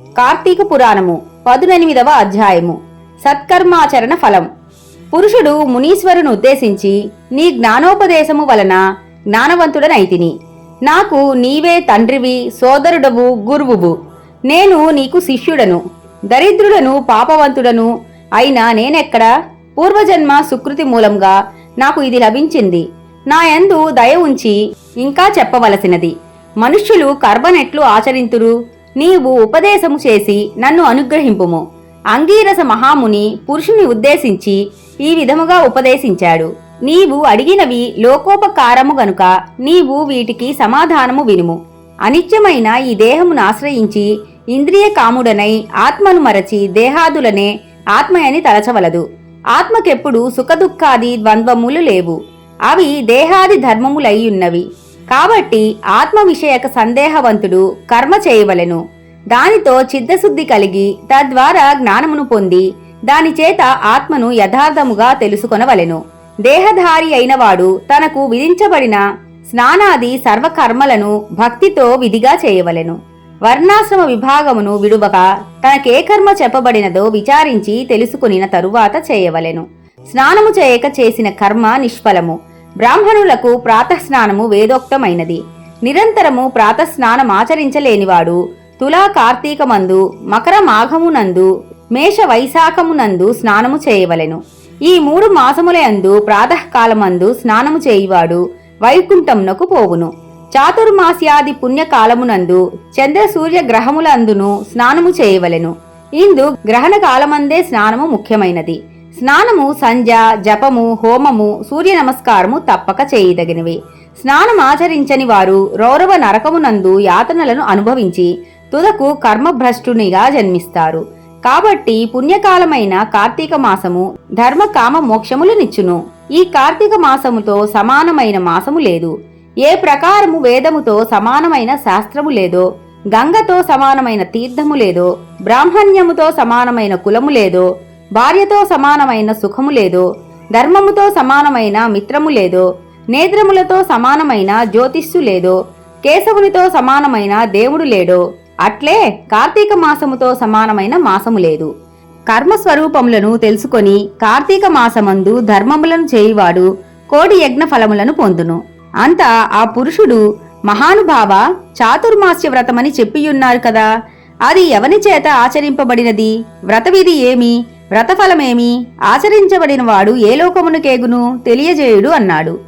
కార్తీక పురాణము పదునెనిమిదవ అధ్యాయము. సత్కర్మాచరణ ఫలం. పురుషుడు మునీశ్వరును ఉద్దేశించి నీ జ్ఞానోపదేశము వలన జ్ఞానవంతుడనైతిని. నాకు నీవే తండ్రివి సోదరుడవు గురువువు. నేను నీకు శిష్యుడను దరిద్రుడను పాపవంతుడను. అయినా నేనెక్కడ? పూర్వజన్మ సుకృతి మూలంగా నాకు ఇది లభించింది. నా యందు దయ ఉంచి ఇంకా చెప్పవలసినది. మనుష్యులు కర్మనెట్లు ఆచరింతురు. నీవు ఉపదేశము చేసి నన్ను అనుగ్రహింపుము. అంగీరస మహాముని పురుషుని ఉద్దేశించి ఈ విధముగా ఉపదేశించాడు. నీవు అడిగినవి లోకోపకారము గనుక నీవు వీటికి సమాధానము వినుము. అనిత్యమైన ఈ దేహమును ఆశ్రయించి ఇంద్రియ కాముడనై ఆత్మను మరచి దేహాదులనే ఆత్మయని తలచవలదు. ఆత్మకెప్పుడు సుఖదుఖాది ద్వంద్వములు లేవు. అవి దేహాది ధర్మములయ్యున్నవి కాబట్టి ఆత్మ విషయక సందేహవంతుడు కర్మ చేయవలెను. దానితో చిత్తశుద్ధి కలిగి తద్వారా జ్ఞానమును పొంది దానిచేత ఆత్మను యథార్థముగా తెలుసుకొనవలెను. దేహధారి అయినవాడు తనకు విధించబడిన స్నానాది సర్వకర్మలను భక్తితో విధిగా చేయవలెను. వర్ణాశ్రమ విభాగమును విడువక తనకే కర్మ చెప్పబడినదో విచారించి తెలుసుకునిన తరువాత చేయవలెను. స్నానము చేయక చేసిన కర్మ నిష్ఫలము. బ్రాహ్మణులకు ప్రాతస్నానము వేదోక్తమైనది. నిరంతరము ప్రాతస్నానమాచరించలేనివాడు తులా కార్తీకమందు మకర మాఘమునందు మేష వైశాఖమునందు స్నానము చేయవలెను. ఈ మూడు మాసములందు ప్రాతకాలమందు స్నానము చేయువాడు వైకుంఠమునకు పోవును. చాతుర్మాస్యాది పుణ్యకాలమునందు చంద్ర సూర్య గ్రహములందును స్నానము చేయవలెను. ఇందు గ్రహణ కాలమందే స్నానము ముఖ్యమైనది. స్నానము సంజ జపము హోమము సూర్య నమస్కారము తప్పక చేయదగినవి. స్నానం ఆచరించని వారు రౌరవ నరకమునందు యాతనలను అనుభవించి తుదకు కర్మభ్రష్టునిగా జన్మిస్తారు. కాబట్టి పుణ్యకాలమైన కార్తీక మాసము ధర్మ కామ మోక్షములనిచ్చును ఈ కార్తీక మాసముతో సమానమైన మాసము లేదు. ఏ ప్రకారము వేదముతో సమానమైన శాస్త్రము లేదో గంగతో సమానమైన తీర్థము లేదో బ్రాహ్మణ్యముతో సమానమైన కులము లేదో భార్యతో సమానమైన సుఖము లేదో ధర్మముతో సమానమైన మిత్రము లేదో నేత్రములతో సమానమైన జ్యోతిష్సు లేదో కేశవునితో సమానమైన దేవుడు లేడో అట్లే కార్తీక మాసముతో సమానమైన మాసము లేదు. కర్మస్వరూపములను తెలుసుకొని కార్తీక మాసమందు ధర్మములను చేయువాడు కోడి యజ్ఞ ఫలములను పొందును. అంతా ఆ పురుషుడు మహానుభావ చాతుర్మాస్య వ్రతమని చెప్పియున్నారు కదా అది ఎవని చేత ఆచరింపబడినది? వ్రతవిధి ఏమి? వ్రతఫలమేమి? ఆచరించబడిన వాడు ఏ లోకమును కేగును? తెలియజేయుడు అన్నాడు.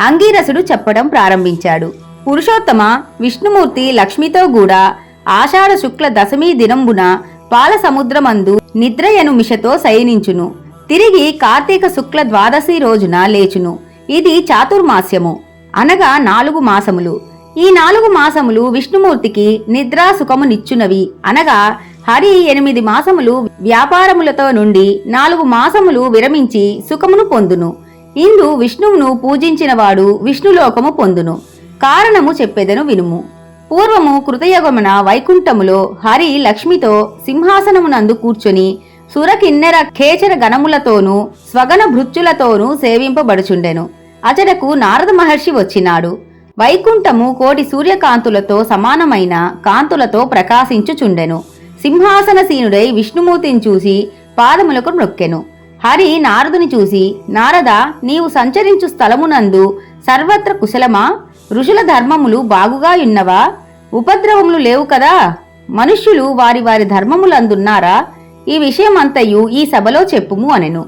అంగీరసుడు చెప్పడం ప్రారంభించాడు. పురుషోత్తమ విష్ణుమూర్తి లక్ష్మితో కూడా ఆషాఢ శుక్ల దశమి దినంబున పాల సముద్రమందు నిద్రయను మిషతో శయనించును. తిరిగి కార్తీక శుక్ల ద్వాదశి రోజున లేచును. ఇది చాతుర్మాస్యము. అనగా నాలుగు మాసములు. ఈ నాలుగు మాసములు విష్ణుమూర్తికి నిద్రా సుఖమునిచ్చునవి అనగా హరి ఎనిమిది మాసములు వ్యాపారములతో నుండి నాలుగు మాసములు విరమించి సుఖమును పొందును. ఇందు విష్ణువును పూజించినవాడు విష్ణులోకము పొందును. కారణము చెప్పేదను వినుము. పూర్వము కృతయుగమున వైకుంఠములో హరి లక్ష్మితో సింహాసనమునందు కూర్చొని సురకిన్నెర ఖేచర గణములతోనూ స్వగన భృత్యులతోనూ సేవింపబడుచుండెను. అచడకు నారద మహర్షి వచ్చినాడు. వైకుంఠము కోటి సూర్యకాంతులతో సమానమైన కాంతులతో ప్రకాశించుచుండెను. సింహాసనసీనుడై విష్ణుమూర్తిని చూసి పాదములకు నొక్కెను. హరి నారదుని చూసి నారద నీవు సంచరించు స్థలమునందు సర్వత్ర కుశలమా? ఋషుల ధర్మములు బాగుగా ఉన్నవా? ఉపద్రవములు లేవు కదా? మనుష్యులు వారి వారి ధర్మములందున్నారా? ఈ విషయమంతయు ఈ సభలో చెప్పుము అనెను.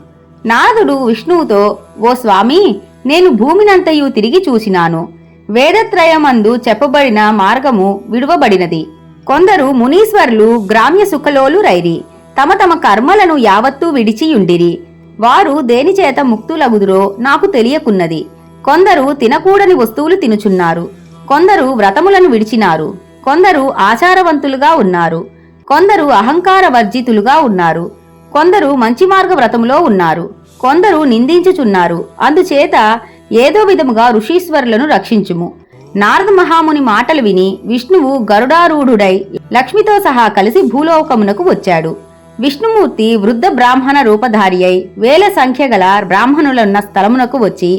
నారదుడు విష్ణువుతో ఓ స్వామి నేను భూమినంతయు తిరిగి చూసినాను. వేదత్రయమందు చెప్పబడిన మార్గము విడువబడినది. కొందరు మునీశ్వర్లు గ్రామ్య సుఖలోలు రైరి తమ తమ కర్మలను యావత్తూ విడిచియుండిరి. వారు దేనిచేత ముక్తులగుదురో నాకు తెలియకున్నది. కొందరు తినకూడని వస్తువులు తినుచున్నారు. కొందరు వ్రతములను విడిచినారు. కొందరు ఆచారవంతులుగా ఉన్నారు. కొందరు అహంకార వర్జితులుగా ఉన్నారు. కొందరు మంచి మార్గ వ్రతములో ఉన్నారు. కొందరు నిందించుచున్నారు. అందుచేత ఏదో విధముగా ఋషీశ్వరులను రక్షించుము. నారద మహాముని మాటలు విని విష్ణువు గరుడారూఢుడై లక్ష్మితో సహా కలిసి భూలోకమునకు వచ్చాడు. విష్ణుమూర్తి వృద్ధ బ్రాహ్మణ రూపధారి అయి వేల సంఖ్య గల బ్రాహ్మణులున్న స్థలమునకు వచ్చి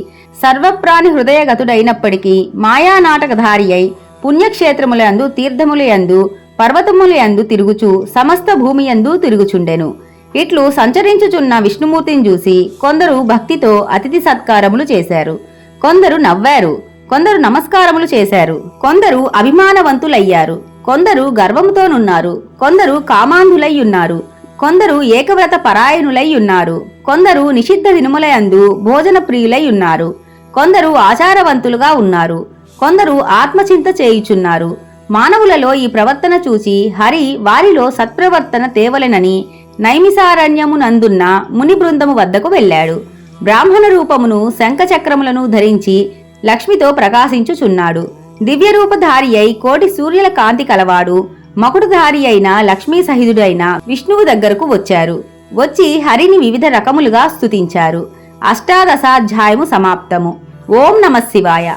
సర్వప్రాణి హృదయగతుడైనప్పటికీ మాయానాటకధారి అయి పుణ్యక్షేత్రములందు తీర్థములయందు పర్వతములయందు తిరుగుచు సమస్త భూమి యందు తిరుగుచుండెను. ఇట్లు సంచరించుచున్న విష్ణుమూర్తిని చూసి కొందరు భక్తితో అతిథి సత్కారములు చేశారు. కొందరు నవ్వారు. కొందరు నమస్కారములు చేశారు. కొందరు అభిమానవంతులయ్యారు. కొందరు గర్వముతోనున్నారు. కొందరు కామాంధులై ఉన్నారు కొందరు ఏకవ్రత పరాయణులై ఉన్నారు కొందరు నిషిద్ధ దినుములయందు భోజన ప్రియులై ఉన్నారు కొందరు ఆచారవంతులుగా ఉన్నారు. కొందరు ఆత్మచింత చేయుచున్నారు. మానవులలో ఈ ప్రవర్తన చూసి హరి వారిలో సత్ప్రవర్తన తేవలెనని నైమిసారణ్యమునందున్న ముని బృందము వద్దకు వెళ్ళాడు. బ్రాహ్మణ రూపమును శంఖచక్రములను ధరించి లక్ష్మితో ప్రకాశించుచున్నాడు. దివ్యరూపధారి అయి కోటి సూర్యుల కాంతి కలవాడు. మకుడుధారి అయిన లక్ష్మీ సహితుడైన విష్ణువు దగ్గరకు వచ్చారు. వచ్చి హరిని వివిధ రకములుగా స్తుతించారు. అష్టాదశాధ్యాయము సమాప్తము. ఓం నమ శివాయ.